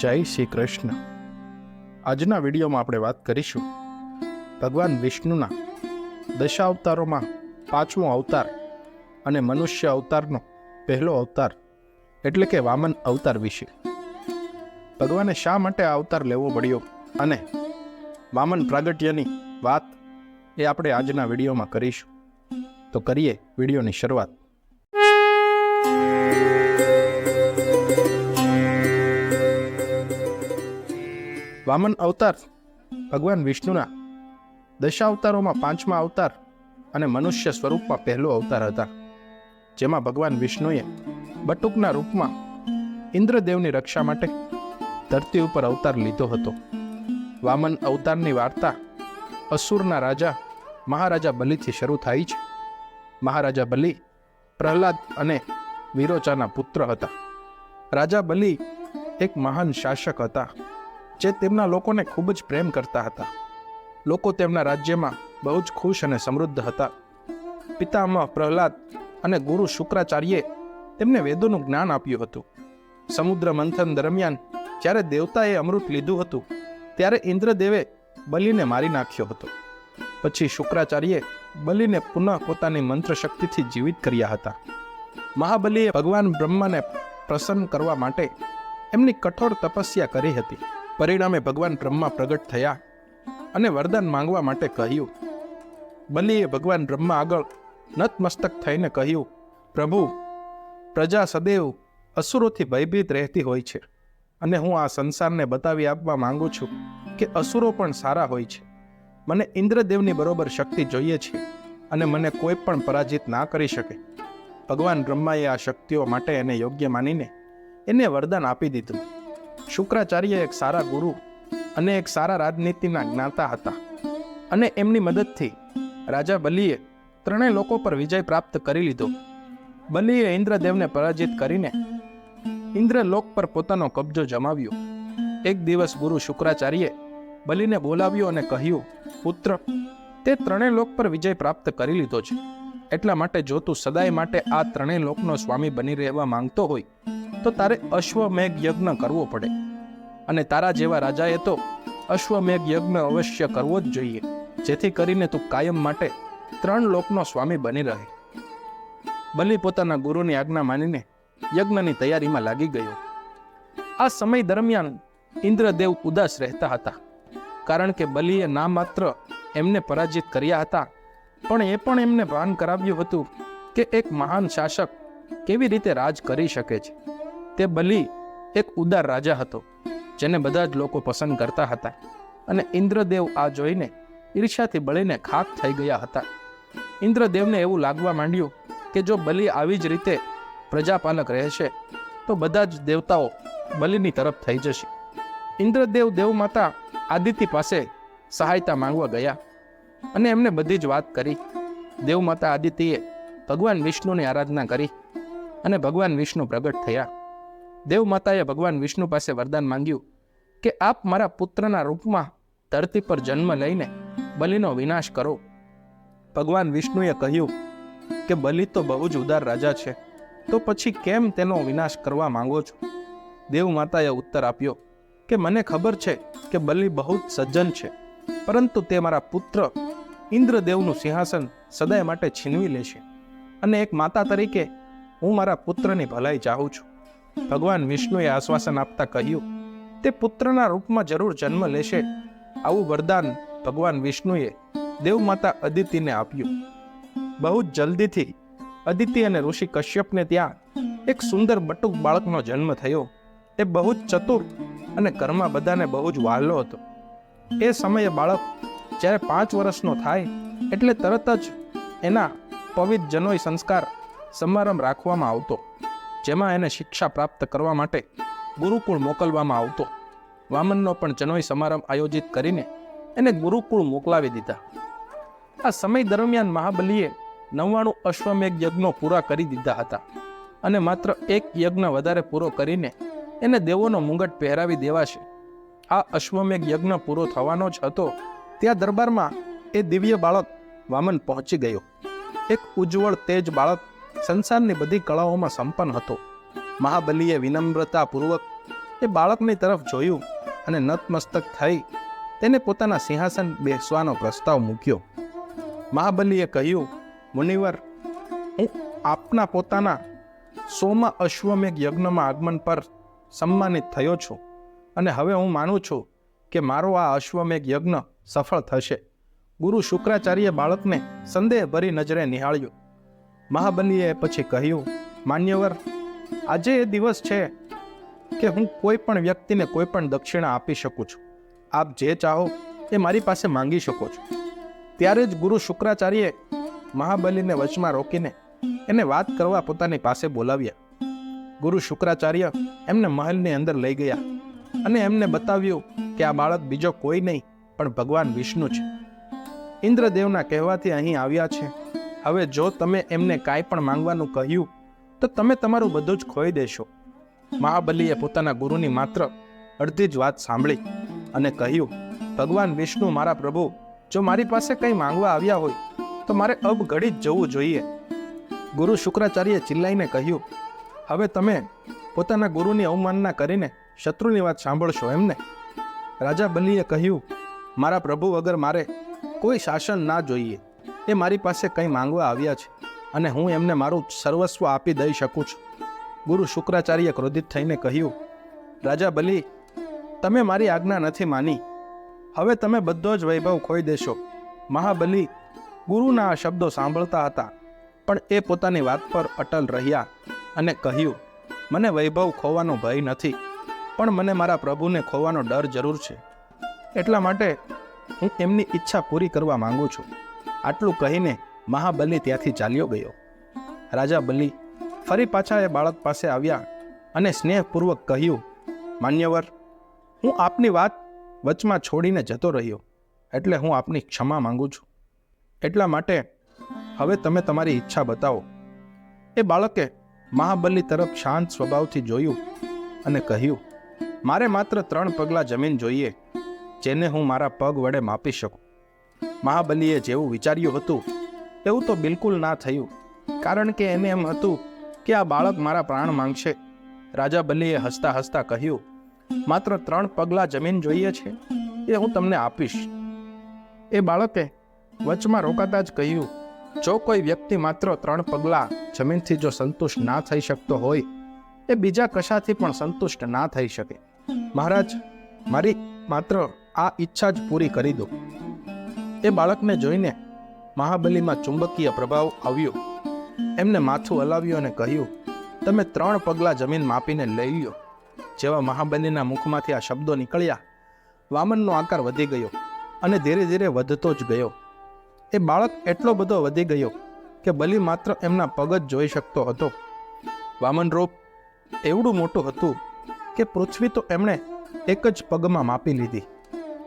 જય શ્રી કૃષ્ણ. આજના વિડીયોમાં આપણે વાત કરીશું ભગવાન વિષ્ણુના દશાવતારોમાં પાંચમો અવતાર અને મનુષ્ય અવતારનો પહેલો અવતાર, એટલે કે વામન અવતાર વિશે. ભગવાને શા માટે આ અવતાર લેવો પડ્યો અને વામન પ્રાગટ્યની વાત એ આપણે આજના વિડીયોમાં કરીશું. તો કરીએ વિડીયોની શરૂઆત. વામન અવતાર, ભગવાન વિષ્ણુના દશાવતારોમાં પાંચમા અવતાર અને મનુષ્ય સ્વરૂપમાં પહેલો અવતાર હતા, જેમાં ભગવાન વિષ્ણુએ બટુકના રૂપમાં ઇન્દ્રદેવની રક્ષા માટે ધરતી ઉપર અવતાર લીધો હતો. વામન અવતારની વાર્તા અસુરના રાજા મહારાજા બલિથી શરૂ થાય છે મહારાજા બલિ, પ્રહલાદ અને વિરોચાના પુત્ર હતા. રાજા બલિ એક મહાન શાસક હતા. જે તેમના લોકોને ખૂબ જ પ્રેમ કરતા હતા. લોકો તેમના રાજ્યમાં બહુ જ ખુશ અને સમૃદ્ધ હતા. પિતામહ પ્રહલાદ અને ગુરુ શુક્રાચાર્યે તેમને વેદોનું જ્ઞાન આપ્યું હતું. સમુદ્ર મંથન દરમિયાન જ્યારે દેવતાએ અમૃત લીધું હતું, ત્યારે ઇન્દ્રદેવે બલિને મારી નાખ્યો હતો. પછી શુક્રાચાર્યે બલિને પુનઃ પોતાની મંત્ર શક્તિથી જીવિત કર્યા હતા. મહાબલીએ ભગવાન બ્રહ્માને પ્રસન્ન કરવા માટે એમની કઠોર તપસ્યા કરી હતી. પરિણામે ભગવાન બ્રહ્મા પ્રગટ થયા અને વરદાન માંગવા માટે કહ્યું, બલિએ ભગવાન બ્રહ્મા આગળ નતમસ્તક થઈને કહ્યું, પ્રભુ, પ્રજા સદૈવ અસુરોથી ભયભીત રહેતી હોય છે અને હું આ સંસારને બતાવી આપવા માંગુ છું કે અસુરો પણ સારા હોય છે. મને ઇન્દ્રદેવની બરોબર શક્તિ જોઈએ છે અને મને કોઈ પણ પરાજિત ના કરી શકે. ભગવાન બ્રહ્માએ આ શક્તિઓ માટે એને યોગ્ય માનીને એને વરદાન આપી દીધું. શુક્રાચાર્ય એક સારા ગુરુ અને એક સારા રાજનીતિના જ્ઞાતા હતા અને એમની મદદથી રાજા બલીએ ત્રણેય લોકો પર વિજય પ્રાપ્ત કરી લીધો. બલીએ ઇન્દ્રદેવને પરાજિત કરીને ઇન્દ્રલોક પર પોતાનો કબજો જમાવ્યો. એક દિવસ ગુરુ શુક્રાચાર્યે બલીને બોલાવ્યો અને કહ્યું, પુત્ર, તે ત્રણેય લોક પર વિજય પ્રાપ્ત કરી લીધો છે. એટલા માટે જો તું સદાય માટે આ ત્રણેય લોકનો સ્વામી બની રહેવા માંગતો હોય તો તારે અશ્વમેઘ યજ્ઞ કરવો પડે. અને તારા જેવા રાજાએ તો અશ્વમેઘ યજ્ઞ અવશ્ય કરવો જ જોઈએ. જેથી કરીને તું કાયમ માટે ત્રણ લોકનો સ્વામી બની રહે. બલિ પોતાના ગુરુની આજ્ઞા માનીને યજ્ઞની તૈયારીમાં લાગી ગયો. આ સમય દરમિયાન ઇન્દ્રદેવ ઉદાસ રહેતા હતા. કારણ કે બલિએ ના માત્ર એમને પરાજિત કર્યા હતા, પણ એ પણ એમને ભાન કરાવ્યું હતું કે એક મહાન શાસક કેવી રીતે રાજ કરી શકે છે. તે બલિ એક ઉદાર રાજા હતો, જેને બધા જ લોકો પસંદ કરતા હતા અને ઇન્દ્રદેવ આ જોઈને ઈર્ષ્યાથી બળીને ખાક થઈ ગયા હતા. ઇન્દ્રદેવને એવું લાગવા માંડ્યું કે જો બલિ આવી જ રીતે પ્રજાપાલક રહેશે, તો બધા જ દેવતાઓ બલિની તરફ થઈ જશે. ઇન્દ્રદેવ દેવમાતા આદિત્ય પાસે સહાયતા માંગવા ગયા અને એમને બધી જ વાત કરી. દેવમાતા આદિત્યએ ભગવાન વિષ્ણુની આરાધના કરી અને ભગવાન વિષ્ણુ પ્રગટ થયા. દેવમાતાએ ભગવાન વિષ્ણુ પાસે વરદાન માંગ્યું કે આપ મારા પુત્રના રૂપમાં ધરતી પર જન્મ લઈને બલિનો વિનાશ કરો. ભગવાન વિષ્ણુએ કહ્યું કે બલિ તો બહુ જ ઉદાર રાજા છે, તો પછી કેમ તેનો વિનાશ કરવા માંગો છો? દેવમાતાએ ઉત્તર આપ્યો કે મને ખબર છે કે બલિ બહુ જ સજ્જન છે, પરંતુ તે મારા પુત્ર ઇન્દ્રદેવનું સિંહાસન સદાય માટે છીનવી લેશે અને એક માતા તરીકે હું મારા પુત્રની ભલાઈ ચાહું છું. ભગવાન વિષ્ણુએ આશ્વાસન આપતા કહ્યું, તે પુત્રના રૂપમાં જરૂર જન્મ લેશે. આવું વરદાન ભગવાન વિષ્ણુએ દેવમાતા અદિતિને આપ્યું. બહુ જ જલ્દીથી અદિતિ અને ઋષિ કશ્યપને ત્યાં એક સુંદર બટુક બાળકનો જન્મ થયો. એ બહુ જ ચતુર અને ઘરમાં બધાને બહુ જ વહાલો હતો. એ સમયે બાળક જ્યારે પાંચ વર્ષનો થાય એટલે તરત જ એના પવિત્ર જનોય સંસ્કાર સમારંભ રાખવામાં આવતો. જેમાં એને શિક્ષા પ્રાપ્ત કરવા માટે ગુરુકુળ મોકલવામાં આવતો. વામનનો પણ જનોય સમારંભ આયોજિત કરીને એને ગુરુકુળ મોકલાવી દીધા. આ સમય દરમિયાન મહાબલીએ નવ્વાણું અશ્વમેઘ યજ્ઞો પૂરા કરી દીધા હતા અને માત્ર એક યજ્ઞ વધારે પૂરો કરીને એને દેવોનો મુંગટ પહેરાવી દેવાશે. આ અશ્વમેઘ યજ્ઞ પૂરો થવાનો જ હતો. ત્યાં દરબારમાં એ દિવ્ય બાળક વામન પહોંચી ગયો. એક ઉજ્જવળ તેજ બાળક સંસારની બધી કળાઓમાં સંપન્ન હતો. મહાબલીએ વિનમ્રતાપૂર્વક એ બાળકની તરફ જોયું અને નતમસ્તક થઈ તેને પોતાના સિંહાસન બેસવાનો પ્રસ્તાવ મૂક્યો. મહાબલીએ કહ્યું, મુનિવર, હું આપના પોતાના સોમા અશ્વમેઘ યજ્ઞમાં આગમન પર સન્માનિત થયો છું અને હવે હું માનું છું કે મારો આ અશ્વમેઘ યજ્ઞ સફળ થશે. ગુરુ શુક્રાચાર્ય બાળકને સંદેહભરી નજરે નિહાળ્યો. મહાબલીએ પછી કહ્યું, માન્યવર, આજે એ દિવસ છે કે હું કોઈ પણ વ્યક્તિને કોઈ પણ દક્ષિણા આપી શકું છું. આપ જે ચાહો એ મારી પાસે માંગી શકો છો. ત્યારે જ ગુરુ શુક્રાચાર્યે મહાબલીને વચમાં રોકીને એને વાત કરવા પોતાની પાસે બોલાવ્યા. ગુરુ શુક્રાચાર્ય એમને મહેલની અંદર લઈ ગયા અને એમને બતાવ્યું કે આ બાળક બીજો કોઈ નહીં, પણ ભગવાન વિષ્ણુ છે. ઇન્દ્રદેવના કહેવાથી અહીં આવ્યા છે હવે જો તમે એમને કાંઈ પણ માંગવાનું કહ્યું, તો તમે તમારું બધું જ ખોઈ દેશો. મહાબલીએ પોતાના ગુરુની માત્ર અડધી જ વાત સાંભળી અને કહ્યું, ભગવાન વિષ્ણુ મારા પ્રભુ, જો મારી પાસે કંઈ માંગવા આવ્યા હોય, તો મારે અબઘડી જ જવું જોઈએ. ગુરુ શુક્રાચાર્યે ચિલ્લાઈને કહ્યું, હવે તમે પોતાના ગુરુની અવમાનના કરીને શત્રુની વાત સાંભળશો એમને રાજા બલીએ કહ્યું, મારા પ્રભુ વગર મારે કોઈ શાસન ના જોઈએ. એ મારી પાસે કંઈ માંગવા આવ્યા છે અને હું એમને મારું સર્વસ્વ આપી દઈ શકું છું. ગુરુ શુક્રાચાર્ય ક્રોધિત થઈને કહ્યું, રાજા બલી, તમે મારી આજ્ઞા નથી માની. હવે તમે બધો જ વૈભવ ખોઈ દેશો. મહાબલી, ગુરુના આ શબ્દો સાંભળતા હતા, પણ એ પોતાની વાત પર અટલ રહ્યા અને કહ્યું, મને વૈભવ ખોવાનો ભય નથી, પણ મને મારા પ્રભુને ખોવાનો ડર જરૂર છે. એટલા માટે હું એમની ઈચ્છા પૂરી કરવા માંગુ છું. આટલું કહીને મહાબલી ત્યાંથી ચાલ્યો ગયો. રાજા બલી ફરી પાછા એ બાળક પાસે આવ્યા અને સ્નેહપૂર્વક કહ્યું, માન્યવર, હું આપની વાત વચમાં છોડીને જતો રહ્યો, એટલે હું આપની ક્ષમા માંગુ છું. એટલા માટે હવે તમે તમારી ઈચ્છા બતાવો. એ બાળકે મહાબલી તરફ શાંત સ્વભાવથી જોયું અને કહ્યું, મારે માત્ર ત્રણ પગલાં જમીન જોઈએ, જેને હું મારા પગ વડે માપી શકું. મહાબલીએ જેવું વિચાર્યું હતું, એવું તો બિલકુલ ના થયું. કારણ કે એને એમ હતું કે આ બાળક મારા પ્રાણ માંગશે. રાજા બલીએ હસતા હસતા કહ્યું, માત્ર ત્રણ પગલાં જમીન જોઈએ છે, એ હું તમને આપીશ. એ બાળકે વચમાં રોકાતા જ કહ્યું, જો કોઈ વ્યક્તિ માત્ર ત્રણ પગલાં જમીનથી જો સંતુષ્ટ ના થઈ શકતો હોય, એ બીજા કશાથી પણ સંતુષ્ટ ના થઈ શકે. મહારાજ, મારી માત્ર આ ઈચ્છા જ પૂરી કરી દો. એ બાળકને જોઈને મહાબલીમાં ચુંબકીય પ્રભાવ આવ્યો. એમને માથું હલાવ્યું અને કહ્યું, તમે ત્રણ પગલાં જમીન માપીને લઈ લ્યો. જેવા મહાબલીના મુખમાંથી આ શબ્દો નીકળ્યા, વામનનો આકાર વધી ગયો અને ધીરે ધીરે વધતો જ ગયો. એ બાળક એટલો બધો વધી ગયો કે બલી માત્ર એમના પગ જ જોઈ શકતો હતો. વામન રૂપ એવડું મોટું હતું કે પૃથ્વી તો એમણે એક જ પગમાં માપી લીધી.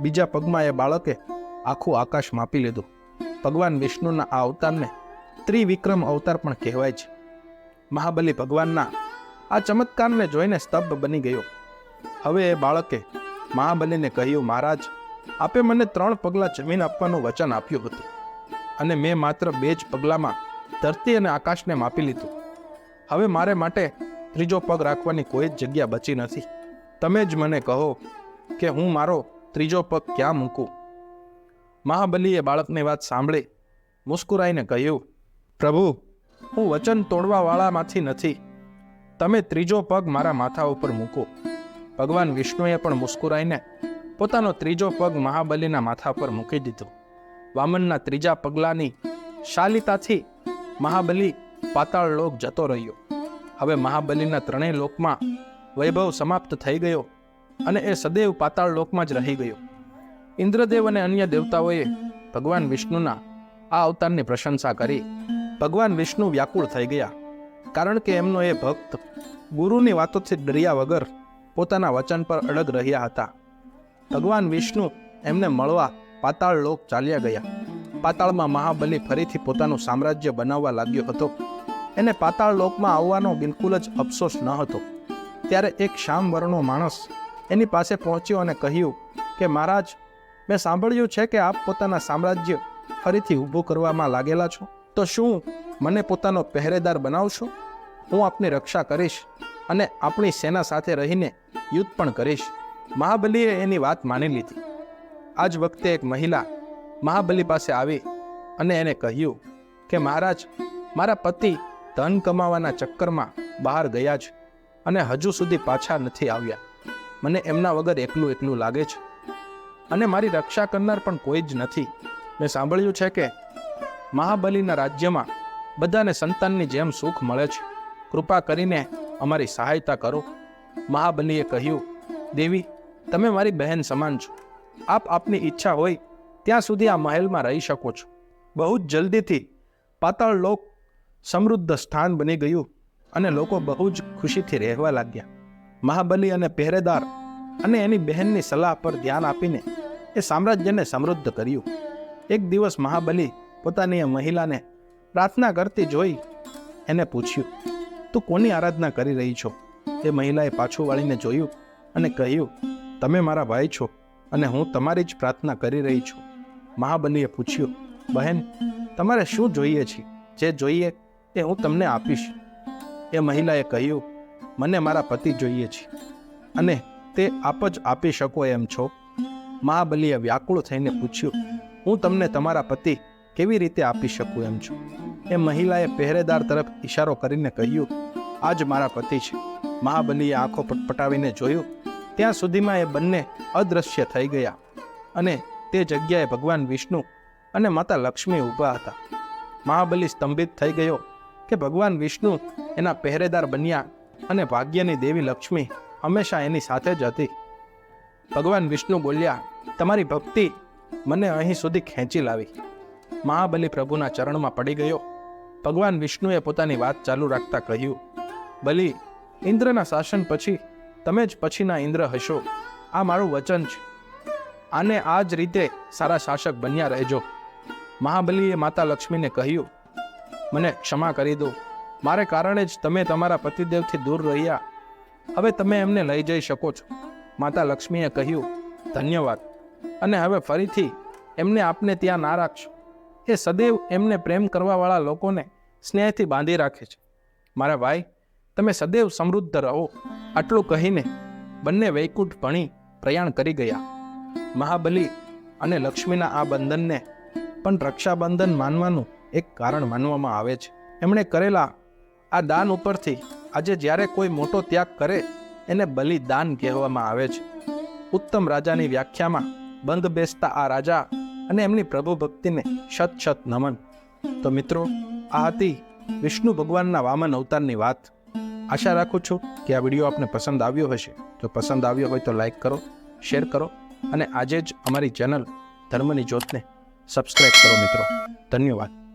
બીજા પગમાં એ બાળકે આખું આકાશ માપી લીધું. ભગવાન વિષ્ણુના આ અવતારને ત્રિવિક્રમ અવતાર પણ કહેવાય છે. મહાબલી ભગવાનના આ ચમત્કારને જોઈને સ્તબ્ધ બની ગયો. હવે એ બાળકે મહાબલીને કહ્યું, મહારાજ, આપે મને ત્રણ પગલાં જમીન આપવાનું વચન આપ્યું હતું. અને મેં માત્ર બે જ પગલામાં ધરતી અને આકાશને માપી લીધું. હવે મારે માટે ત્રીજો પગ રાખવાની કોઈ જ જગ્યા બચી નથી. તમે જ મને કહો કે હું મારો ત્રીજો પગ ક્યાં મૂકું? મહાબલીએ બાળકની વાત સાંભળી મુસ્કુરાઈને કહ્યું, પ્રભુ, હું વચન તોડવાવાળામાંથી નથી. તમે ત્રીજો પગ મારા માથા ઉપર મૂકો. ભગવાન વિષ્ણુએ પણ મુસ્કુરાઈને પોતાનો ત્રીજો પગ મહાબલીના માથા પર મૂકી દીધો. વામનના ત્રીજા પગલાની શાલિતાથી મહાબલી પાતાળ લોક જતો રહ્યો. હવે મહાબલીના ત્રણેય લોકમાં વૈભવ સમાપ્ત થઈ ગયો અને એ સદૈવ પાતાળ લોકમાં જ રહી ગયો. ઇન્દ્રદેવ અને અન્ય દેવતાઓએ ભગવાન વિષ્ણુના આ અવતારની પ્રશંસા કરી. ભગવાન વિષ્ણુ વ્યાકુળ થઈ ગયા. કારણ કે એમનો એ ભક્ત ગુરુની વાતોથી ડર્યા વગર પોતાના વચન પર અડગ રહ્યા હતા. ભગવાન વિષ્ણુ એમને મળવા પાતાળ લોક ચાલ્યા ગયા. પાતાળમાં મહાબલી ફરીથી પોતાનું સામ્રાજ્ય બનાવવા લાગ્યો હતો. એને પાતાળ લોકમાં આવવાનો બિલકુલ જ અફસોસ ન હતો. ત્યારે એક શામ વર્ણનો માણસ એની પાસે પહોંચ્યો અને કહ્યું કે, મહારાજ મેં સાંભળ્યું છે કે આપ પોતાના સામ્રાજ્ય ફરીથી ઊભું કરવામાં લાગેલા છો. તો શું મને પોતાનો પહેરેદાર બનાવશો? હું આપની રક્ષા કરીશ અને આપણી સેના સાથે રહીને યુદ્ધ પણ કરીશ. મહાબલીએ એની વાત માની લીધી. આ જ વખતે એક મહિલા મહાબલી પાસે આવી અને એને કહ્યું કે મહારાજ, મારા પતિ ધન કમાવાના ચક્કરમાં બહાર ગયા છે અને હજુ સુધી પાછા નથી આવ્યા. મને એમના વગર એકલું એકલું લાગે છે. અને મારી રક્ષા કરનાર પણ કોઈ જ નથી. મેં સાંભળ્યું છે કે મહાબલીના રાજ્યમાં બધાને સંતાનની જેમ સુખ મળે છે. કૃપા કરીને અમારી સહાયતા કરો. મહાબલીએ કહ્યું, દેવી, તમે મારી બહેન સમાન છો. આપ આપની ઈચ્છા હોય ત્યાં સુધી આ મહેલમાં રહી શકો છો. બહુ જ જલ્દીથી પાતાળ લોક સમૃદ્ધ સ્થાન બની ગયું અને લોકો બહુ જ ખુશીથી રહેવા લાગ્યા. મહાબલી અને પહેરેદાર અને એની બહેનની સલાહ પર ધ્યાન આપીને એ સામ્રાજ્યને સમૃદ્ધ કર્યું. એક દિવસ મહાબલી પોતાની એ મહિલાને પ્રાર્થના કરતી જોઈ એને પૂછ્યું, તું કોની આરાધના કરી રહી છો? એ મહિલાએ પાછું વાળીને જોયું અને કહ્યું, તમે મારા ભાઈ છો અને હું તમારી જ પ્રાર્થના કરી રહી છું. મહાબલીએ પૂછ્યું, બહેન, તમારે શું જોઈએ છે? જે જોઈએ એ હું તમને આપીશ. એ મહિલાએ કહ્યું, મને મારા પતિ જોઈએ છે અને તે આપ જ આપી શકો એમ છો. મહાબલીએ વ્યાકુળ થઈને પૂછ્યું, હું તમને તમારા પતિ કેવી રીતે આપી શકું એમ છું? એ મહિલાએ પહેરેદાર તરફ ઈશારો કરીને કહ્યું, આ જ મારા પતિ છે. મહાબલીએ આંખો પટપટાવીને જોયું. ત્યાં સુધીમાં એ બંને અદૃશ્ય થઈ ગયા અને તે જગ્યાએ ભગવાન વિષ્ણુ અને માતા લક્ષ્મી ઊભા હતા. મહાબલી સ્તંભિત થઈ ગયો કે ભગવાન વિષ્ણુ એના પહેરેદાર બન્યા અને ભાગ્યની દેવી લક્ષ્મી હંમેશા એની સાથે જ હતી. ભગવાન વિષ્ણુ બોલ્યા, તમારી ભક્તિ મને અહીં સુધી ખેંચી લાવી. મહાબલી પ્રભુના ચરણમાં પડી ગયો. ભગવાન વિષ્ણુએ પોતાની વાત ચાલુ રાખતા કહ્યું, બલી, ઇન્દ્રના શાસન પછી તમે જ પછીના ઇન્દ્ર હશો. આ મારું વચન છે. આને આ જ રીતે સારા શાસક બન્યા રહેજો. મહાબલીએ માતા લક્ષ્મીને કહ્યું, મને ક્ષમા કરી દો. મારે કારણે જ તમે તમારા પતિદેવથી દૂર રહ્યા. હવે તમે એમને લઈ જઈ શકો છો. માતા લક્ષ્મીએ કહ્યું, ધન્યવાદ. અને હવે ફરીથી એમને આપને ત્યાં ના રાખશો. એ સદૈવ એમને પ્રેમ કરવાવાળા લોકોને સ્નેહથી બાંધી રાખે છે. મારા ભાઈ, તમે સદૈવ સમૃદ્ધ રહો. આટલું કહીને બંને વૈકુંઠ ભણી પ્રયાણ કરી ગયા. મહાબલી અને લક્ષ્મીના આ બંધનને પણ રક્ષાબંધન માનવાનું એક કારણ માનવામાં આવે છે. એમણે કરેલા આ દાન ઉપરથી આજે જ્યારે કોઈ મોટો ત્યાગ કરે, એને બલિદાન કહેવામાં આવે છે. ઉત્તમ રાજાની વ્યાખ્યામાં, બંધ બેસતા આ રાજા અને એમની પ્રભુ ભક્તિને શત શત નમન. તો મિત્રો, આ હતી વિષ્ણુ ભગવાનના વામન અવતારની વાત. આશા રાખું છું કે આ વીડિયો આપને પસંદ આવ્યો હશે. જો પસંદ આવ્યો હોય તો લાઈક કરો, શેર કરો અને આજે જ અમારી ચેનલ ધર્મની જ્યોતને સબસ્ક્રાઈબ કરો મિત્રો. ધન્યવાદ.